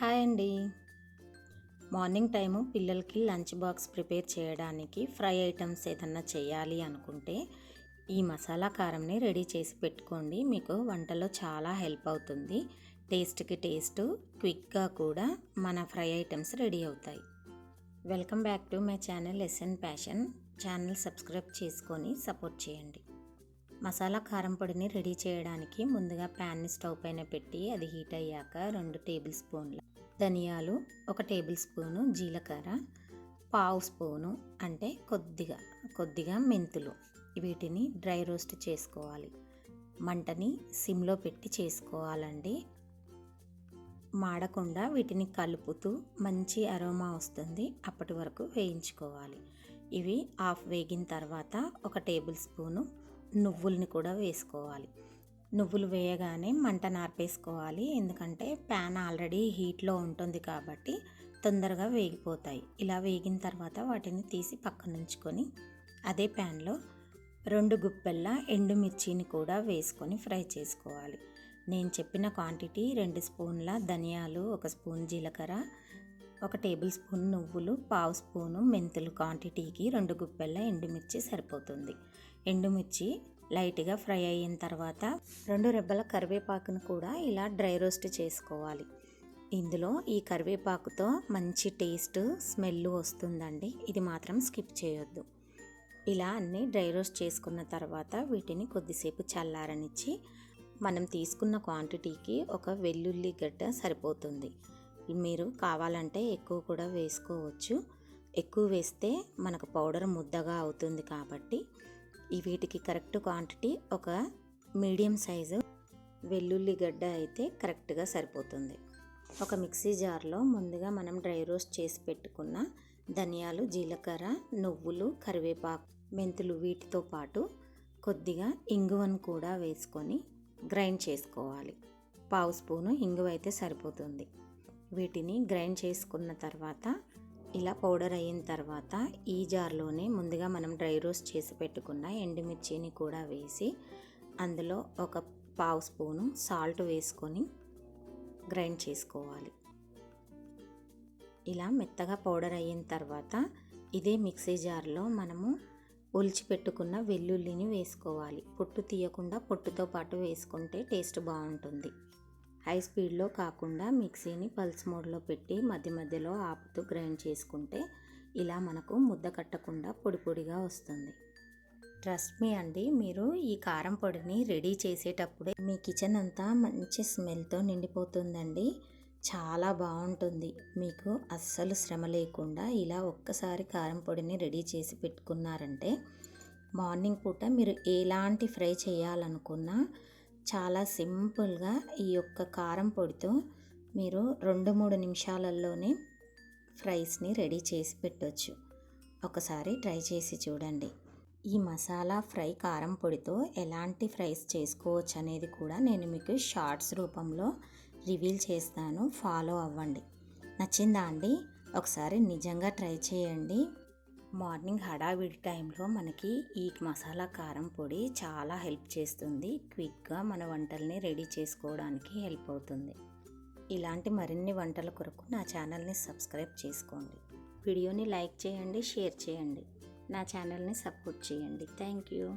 Hi అండి. Morning time పిల్లలకి lunch box prepare చేయడానికి ఫ్రై ఐటమ్స్ ఏదన్నా చేయాలి అనుకుంటే ఈ మసాలా కారంని రెడీ చేసి పెట్టుకోండి. మీకు వంటలో చాలా హెల్ప్ అవుతుంది. టేస్ట్కి టేస్ట్ క్విక్గా కూడా మన ఫ్రై ఐటమ్స్ రెడీ అవుతాయి. Welcome back to my channel S N passion. Channel subscribe చేసుకొని సపోర్ట్ చేయండి. మసాలా కారం పొడిని రెడీ చేయడానికి ముందుగా ప్యాన్ని స్టవ్ పైన పెట్టి అది హీట్ అయ్యాక రెండు టేబుల్ స్పూన్ల ధనియాలు ఒక టేబుల్ స్పూను జీలకర్ర పావు స్పూను అంటే కొద్దిగా కొద్దిగా మెంతులు. వీటిని డ్రై రోస్ట్ చేసుకోవాలి. మంటని సిమ్లో పెట్టి చేసుకోవాలండి. మాడకుండా వీటిని కలుపుతూ మంచి అరోమా వస్తుంది. అప్పటి వరకు వేయించుకోవాలి. ఇవి హాఫ్ వేగిన తర్వాత ఒక టేబుల్ స్పూను నువ్వుల్ని కూడా వేసుకోవాలి. నువ్వులు వేయగానే మంట నార్పేసుకోవాలి. ఎందుకంటే ప్యాన్ ఆల్రెడీ హీట్లో ఉంటుంది కాబట్టి తొందరగా వేగిపోతాయి. ఇలా వేగిన తర్వాత వాటిని తీసి పక్కన ఉంచుకొని అదే ప్యాన్లో రెండు గుప్పెల్ల ఎండుమిర్చిని కూడా వేసుకొని ఫ్రై చేసుకోవాలి. నేను చెప్పిన క్వాంటిటీ రెండు స్పూన్ల ధనియాలు ఒక స్పూన్ జీలకర్ర ఒక టేబుల్ స్పూన్ నువ్వులు పావు స్పూను మెంతులు క్వాంటిటీకి రెండు గుప్పెళ్ళ ఎండుమిర్చి సరిపోతుంది. ఎండుమిర్చి లైట్గా ఫ్రై అయిన తర్వాత రెండు రెబ్బల కరివేపాకును కూడా ఇలా డ్రై రోస్ట్ చేసుకోవాలి. ఇందులో ఈ కరివేపాకుతో మంచి టేస్ట్ స్మెల్ వస్తుందండి. ఇది మాత్రం స్కిప్ చేయొద్దు. ఇలా అన్నీ డ్రై రోస్ట్ చేసుకున్న తర్వాత వీటిని కొద్దిసేపు చల్లారనిచ్చి మనం తీసుకున్న క్వాంటిటీకి ఒక వెల్లుల్లి గడ్డ సరిపోతుంది. మీరు కావాలంటే ఎక్కువ కూడా వేసుకోవచ్చు. ఎక్కువ వేస్తే మనకు పౌడర్ ముద్దగా అవుతుంది కాబట్టి ఈ వీటికి కరెక్ట్ క్వాంటిటీ ఒక మీడియం సైజు వెల్లుల్లి గడ్డ అయితే కరెక్ట్గా సరిపోతుంది. ఒక మిక్సీ జార్లో ముందుగా మనం డ్రై రోస్ట్ చేసి పెట్టుకున్న ధనియాలు జీలకర్ర నువ్వులు కరివేపాకు మెంతులు వీటితో పాటు కొద్దిగా ఇంగువను కూడా వేసుకొని గ్రైండ్ చేసుకోవాలి. పావు స్పూను ఇంగువ అయితే సరిపోతుంది. వీటిని గ్రైండ్ చేసుకున్న తర్వాత ఇలా పౌడర్ అయిన తర్వాత ఈ జార్లోనే ముందుగా మనం డ్రై రోస్ట్ చేసి పెట్టుకున్న ఎండుమిర్చిని కూడా వేసి అందులో ఒక పావు స్పూను సాల్ట్ వేసుకొని గ్రైండ్ చేసుకోవాలి. ఇలా మెత్తగా పౌడర్ అయిన తర్వాత ఇదే మిక్సీ జార్లో మనము ఒలిచి పెట్టుకున్న వెల్లుల్లిని వేసుకోవాలి. పొట్టు తీయకుండా పొట్టుతో పాటు వేసుకుంటే టేస్ట్ బాగుంటుంది. హై స్పీడ్లో కాకుండా మిక్సీని పల్స్ మోడ్లో పెట్టి మధ్య మధ్యలో ఆపుతూ గ్రైండ్ చేసుకుంటే ఇలా మనకు ముద్ద కట్టకుండా పొడి పొడిగా వస్తుంది. ట్రస్ట్ మీ అండి మీరు ఈ కారం పొడిని రెడీ చేసేటప్పుడే మీ కిచెన్ అంతా మంచి స్మెల్తో నిండిపోతుందండి. చాలా బాగుంటుంది. మీకు అస్సలు శ్రమ లేకుండా ఇలా ఒక్కసారి కారం పొడిని రెడీ చేసి పెట్టుకున్నారంటే మార్నింగ్ పూట మీరు ఎలాంటి ఫ్రై చేయాలనుకున్నా చాలా సింపుల్గా ఈ యొక్క కారం పొడితో మీరు రెండు మూడు నిమిషాలలోనే ఫ్రైస్ని రెడీ చేసి పెట్టవచ్చు ఒకసారి ట్రై చేసి చూడండి. ఈ మసాలా ఫ్రై కారం పొడితో ఎలాంటి ఫ్రైస్ చేసుకోవచ్చు అనేది కూడా నేను మీకు షార్ట్స్ రూపంలో రివీల్ చేస్తాను. ఫాలో అవ్వండి. నచ్చిందా అండి? ఒకసారి నిజంగా ట్రై చేయండి. మార్నింగ్ హడావిడి టైంలో మనకి ఈ మసాలా కారం పొడి చాలా హెల్ప్ చేస్తుంది. క్విక్గా మన వంటల్ని రెడీ చేసుకోవడానికి హెల్ప్ అవుతుంది. ఇలాంటి మరిన్ని వంటల కొరకు నా ఛానల్ని సబ్స్క్రైబ్ చేసుకోండి. వీడియోని లైక్ చేయండి షేర్ చేయండి. నా ఛానల్ని సపోర్ట్ చేయండి. Thank you.